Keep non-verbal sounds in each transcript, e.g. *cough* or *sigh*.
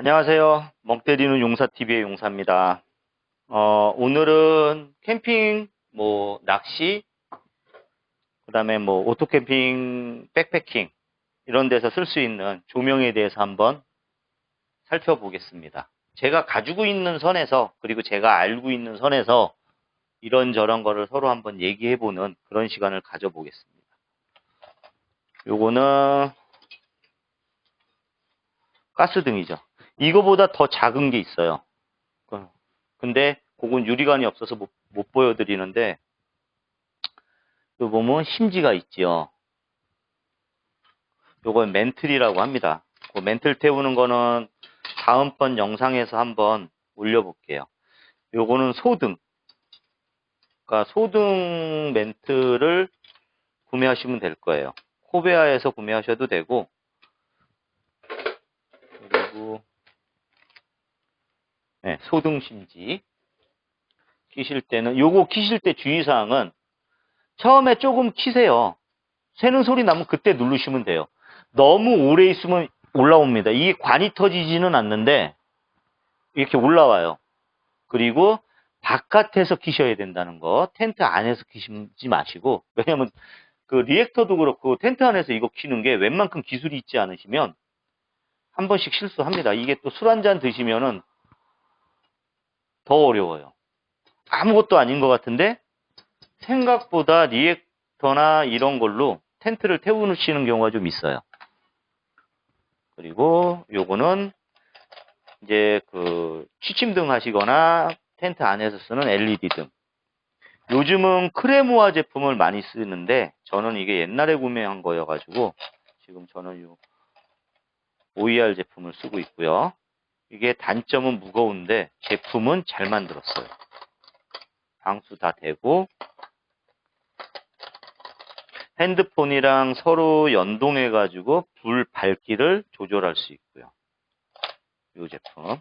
안녕하세요. 멍 때리는 용사TV의 용사입니다. 어, 오늘은 캠핑, 뭐, 낚시, 그 다음에 뭐, 오토캠핑, 백패킹, 이런 데서 쓸 수 있는 조명에 대해서 한번 살펴보겠습니다. 제가 가지고 있는 선에서, 그리고 제가 알고 있는 선에서 이런저런 거를 서로 한번 얘기해보는 그런 시간을 가져보겠습니다. 요거는 가스등이죠. 이거보다 더 작은 게 있어요. 그- 근데 그건 유리관이 없어서 못, 못 보여드리는데 요 보면 심지가 있지요. 요건 멘틀이라고 합니다. 그 멘틀 태우는 거는 다음번 영상에서 한번 올려볼게요. 요거는 소등. 그러니까 소등 멘틀을 구매하시면 될 거예요. 코베아에서 구매하셔도 되고 네, 소등심지 끼실 때는 요거 끼실 때 주의사항은 처음에 조금 키세요. 새는 소리 나면 그때 누르시면 돼요. 너무 오래 있으면 올라옵니다. 이게 관이 터지지는 않는데 이렇게 올라와요. 그리고 바깥에서 키셔야 된다는 거 텐트 안에서 키시지 마시고 왜냐면 그 리액터도 그렇고 텐트 안에서 이거 키는 게 웬만큼 기술이 있지 않으시면 한 번씩 실수합니다. 이게 또 술 한 잔 드시면은 더 어려워요. 아무것도 아닌 것 같은데 생각보다 리액터나 이런 걸로 텐트를 태우시는 경우가 좀 있어요. 그리고 요거는 이제 그 취침등 하시거나 텐트 안에서 쓰는 LED 등. 요즘은 크레모아 제품을 많이 쓰는데 저는 이게 옛날에 구매한 거여가지고 지금 저는 요 OER 제품을 쓰고 있고요. 이게 단점은 무거운데 제품은 잘 만들었어요. 방수 다 되고 핸드폰이랑 서로 연동해 가지고 불 밝기를 조절할 수 있고요. 이 제품.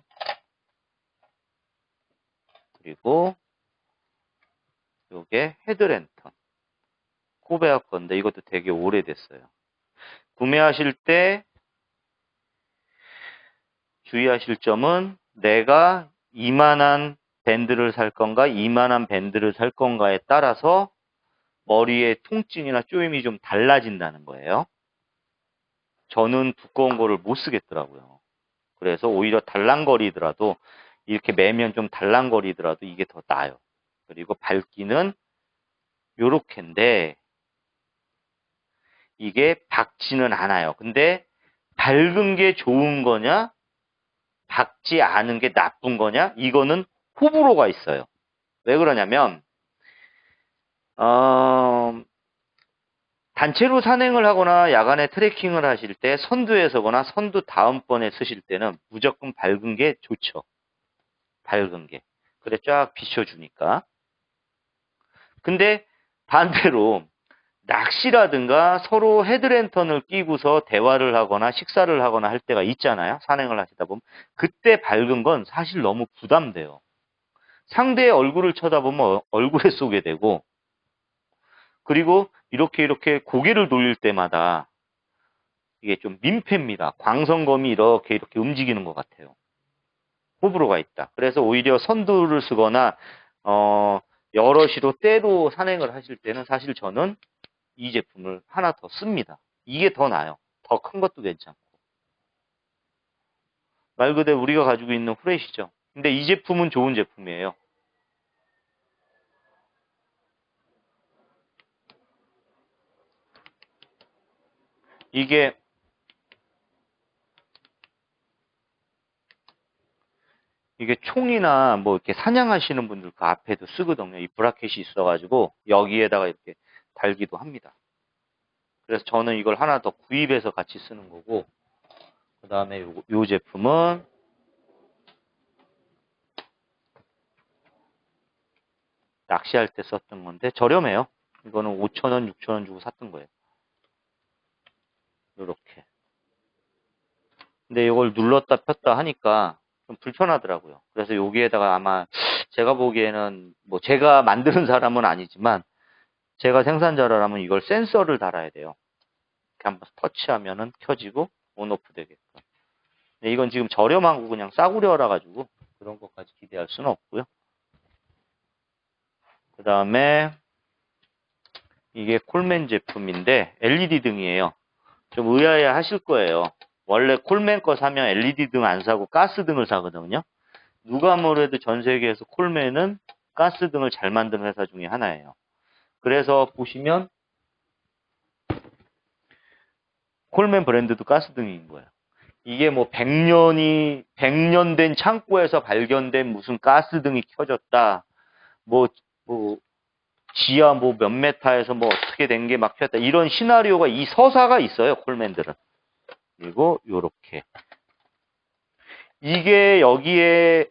그리고 요게 헤드랜턴. 코베아 건데 이것도 되게 오래됐어요. 구매하실 때 주의하실 점은 내가 이만한 밴드를 살 건가 이만한 밴드를 살 건가에 따라서 머리의 통증이나 쪼임이 좀 달라진다는 거예요. 저는 두꺼운 거를 못 쓰겠더라고요. 그래서 오히려 달랑거리더라도 이렇게 매면 좀 달랑거리더라도 이게 더 나아요. 그리고 밝기는 요렇게인데 이게 밝지는 않아요. 근데 밝은 게 좋은 거냐 밝지 않은 게 나쁜 거냐 이거는 호불호가 있어요. 왜 그러냐면 어, 단체로 산행을 하거나 야간에 트레킹을 하실 때 선두에 서거나 선두 다음번에 쓰실 때는 무조건 밝은 게 좋죠. 밝은 게. 그래 쫙 비춰주니까. 근데 반대로 낚시라든가 서로 헤드랜턴을 끼고서 대화를 하거나 식사를 하거나 할 때가 있잖아요. 산행을 하시다 보면. 그때 밝은 건 사실 너무 부담돼요. 상대의 얼굴을 쳐다보면 얼굴에 쏘게 되고 그리고 이렇게 이렇게 고개를 돌릴 때마다 이게 좀 민폐입니다. 광선검이 이렇게 이렇게 움직이는 것 같아요. 호불호가 있다. 그래서 오히려 선두를 쓰거나 어 여럿이로 때로 산행을 하실 때는 사실 저는 이 제품을 하나 더 씁니다. 이게 더 나아요. 더 큰 것도 괜찮고. 말 그대로 우리가 가지고 있는 후레쉬죠. 근데 이 제품은 좋은 제품이에요. 이게 이게 총이나 뭐 이렇게 사냥하시는 분들 그 앞에도 쓰거든요. 이 브라켓이 있어가지고 여기에다가 이렇게 달기도 합니다. 그래서 저는 이걸 하나 더 구입해서 같이 쓰는 거고 그 다음에 요, 요 제품은 낚시할 때 썼던 건데 저렴해요. 이거는 5,000원, 6,000원 주고 샀던 거예요. 요렇게. 근데 이걸 눌렀다 폈다 하니까 좀 불편하더라고요. 그래서 여기에다가 아마 제가 보기에는 뭐 제가 만드는 사람은 아니지만 제가 생산자라면 이걸 센서를 달아야 돼요. 이렇게 한번 터치하면은 켜지고 온오프. 근데 이건 지금 저렴하고 그냥 싸구려라 가지고 그런 것까지 기대할 수는 없고요. 그 다음에 이게 콜맨 제품인데 LED 등이에요. 좀 의아해 하실 거예요. 원래 콜맨 거 사면 LED 등 안 사고 가스 등을 사거든요. 누가 뭐래도 전 세계에서 콜맨은 가스 등을 잘 만드는 회사 중에 하나예요. 그래서 보시면 콜맨 브랜드도 가스 등인 거예요. 이게 뭐 100년이 100년 된 창고에서 발견된 무슨 가스 등이 켜졌다. 뭐 뭐 지하 뭐 몇 메타에서 뭐 어떻게 된 게 막 켰다. 이런 시나리오가 이 서사가 있어요. 콜맨들은. 그리고 요렇게 이게 여기에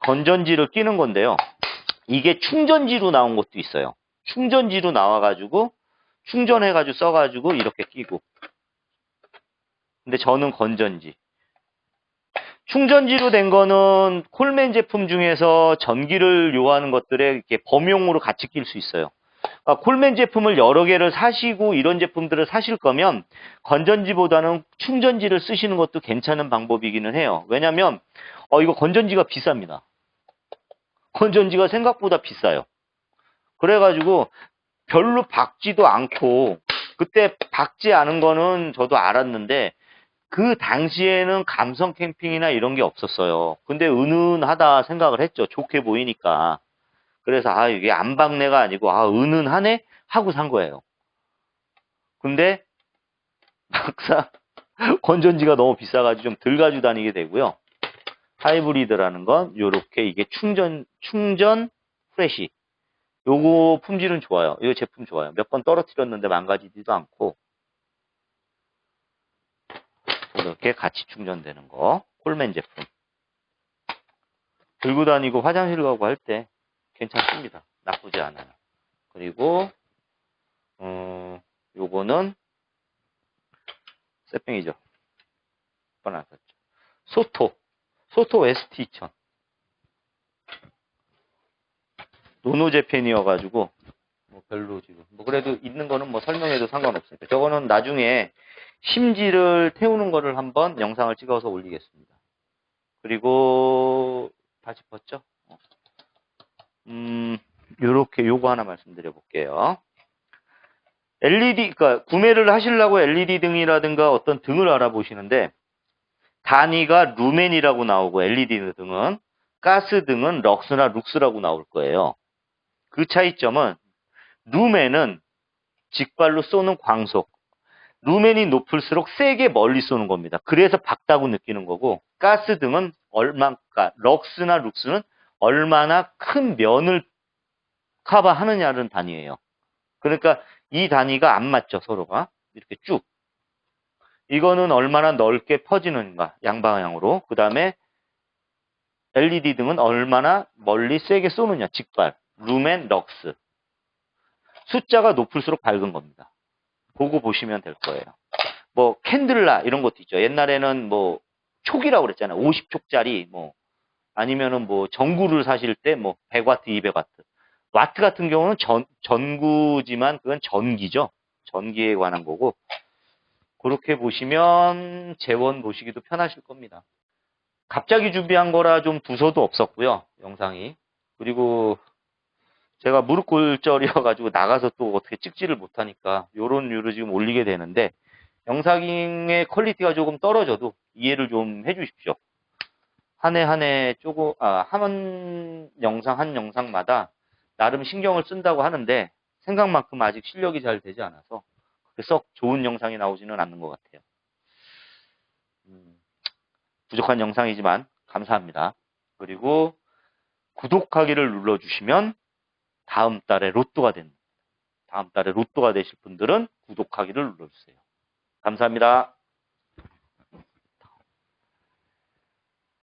건전지를 끼는 건데요. 이게 충전지로 나온 것도 있어요. 충전지로 나와가지고 충전해가지고 써가지고 이렇게 끼고. 근데 저는 건전지. 충전지로 된 거는 콜맨 제품 중에서 전기를 요하는 것들에 이렇게 범용으로 같이 낄 수 있어요. 그러니까 콜맨 제품을 여러 개를 사시고 이런 제품들을 사실 거면 건전지보다는 충전지를 쓰시는 것도 괜찮은 방법이기는 해요. 왜냐면 어 이거 건전지가 비쌉니다. 건전지가 생각보다 비싸요. 그래가지고 별로 박지도 않고 그때 박지 않은 거는 저도 알았는데 그 당시에는 감성 캠핑이나 이런 게 없었어요. 근데 은은하다 생각을 했죠. 좋게 보이니까. 그래서 아 이게 안박내가 아니고 아 은은하네 하고 산 거예요. 근데 막상 *laughs* 건전지가 너무 비싸가지고 좀 덜 가지고 다니게 되고요. 하이브리드라는 건 요렇게 이게 충전 충전 프레시 요거 품질은 좋아요. 이 제품 좋아요. 몇 번 떨어뜨렸는데 망가지지도 않고 이렇게 같이 충전되는 거 콜맨 제품 들고 다니고 화장실 가고 할 때 괜찮습니다. 나쁘지 않아요. 그리고 어, 요거는 쇠병이죠. 뻔하셨죠. 소토 소토 ST2000 노노제펜이어가지고 뭐 별로 지금 뭐 그래도 있는 거는 뭐 설명해도 상관없으니까 저거는 나중에 심지를 태우는 거를 한번 영상을 찍어서 올리겠습니다. 그리고 다 짚었죠? 음 요렇게 요거 하나 말씀드려 볼게요. LED 그러니까 구매를 하시려고 LED 등이라든가 어떤 등을 알아보시는데 단위가 루멘이라고 나오고 LED 등은 가스 등은 럭스나 룩스라고 나올 거예요. 그 차이점은 루멘은 직발로 쏘는 광속, 루멘이 높을수록 세게 멀리 쏘는 겁니다. 그래서 박다고 느끼는 거고 가스 등은 얼마, 그러니까 럭스나 룩스는 얼마나 큰 면을 커버하느냐는 단위예요. 그러니까 이 단위가 안 맞죠 서로가 이렇게 쭉. 이거는 얼마나 넓게 퍼지는가 양방향으로. 그 다음에 LED 등은 얼마나 멀리 세게 쏘느냐 직발. 루멘 럭스. 숫자가 높을수록 밝은 겁니다. 보고 보시면 될 거예요. 뭐 캔들라 이런 것도 있죠. 옛날에는 뭐 촉이라고 그랬잖아요. 50촉짜리 뭐 아니면은 뭐 전구를 사실 때 뭐 100와트, 200와트. 와트 같은 경우는 전, 전구지만 그건 전기죠. 전기에 관한 거고 그렇게 보시면 재원 보시기도 편하실 겁니다. 갑자기 준비한 거라 좀 부서도 없었고요. 영상이. 그리고 제가 무릎 골절이어가지고 나가서 또 어떻게 찍지를 못하니까 요런 류로 지금 올리게 되는데 영상의 퀄리티가 조금 떨어져도 이해를 좀 해주십시오. 한 해 한 해 조금 아, 한 영상 한 영상마다 나름 신경을 쓴다고 하는데 생각만큼 아직 실력이 잘 되지 않아서 썩 좋은 영상이 나오지는 않는 것 같아요. 음, 부족한 영상이지만 감사합니다. 그리고 구독하기를 눌러주시면 다음 달에 로또가 됩니다. 다음 달에 로또가 되실 분들은 구독하기를 눌러주세요. 감사합니다.